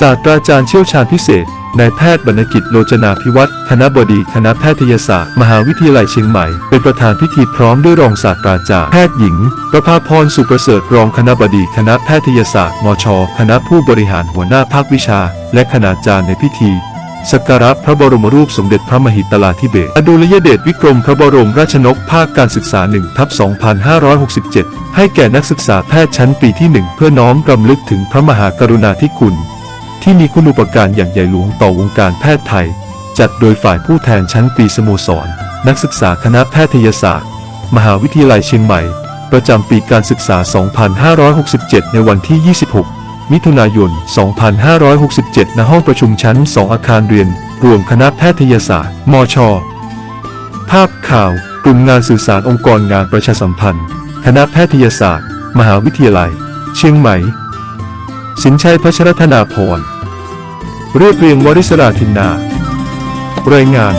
ศาสตราจารย์เชี่ยวชาญพิเศษนายแพทย์บรรกิจโลจนาภิวัตรคณะบดีคณะแพทยศาสตร์ มหาวิทยาลัยเชียงใหม่ เป็นประธานพิธีพร้อมด้วยรองศาสตราจารย์แพทย์หญิง ประภาพรสุประเสริฐรองคณะบดีคณะแพทยศาสตร์มช คณะผู้บริหารหัวหน้าภาควิชา และคณาจารย์ในพิธีสักการะพระบรมรูปสมเด็จพระมหิตลาธิเบศรอดุลยเดชวิกรมพระบรมราชนกภาคการศึกษา1ทับ2567 ให้แก่นักศึกษาแพทย์ชั้นปีที่ 1 เพื่อน้อมรำลึกถึงพระมหากรุณาธิคุณ ที่มีคุณูปการอย่างใหญ่หลวงต่อวงการแพทย์ไทย จัดโดยฝ่ายผู้แทนชั้นปีสโมสร นักศึกษาคณะแพทยศาสตร์ มหาวิทยาลัยเชียงใหม่ ประจำปีการศึกษา 2567 ในวันที่ 26 มิถุนายน 2567 ณ ห้องประชุมชั้น 2 อาคารเรียน รวมคณะแพทยศาสตร์ มช ภาพข่าว กลุ่มงานสื่อสารองค์กรงานประชาสัมพันธ์ คณะแพทยศาสตร์ มหาวิทยาลัย เชียงใหม่ สินชัยพัชรธนาพรเรียบเรียงวริศราธินนา รายงาน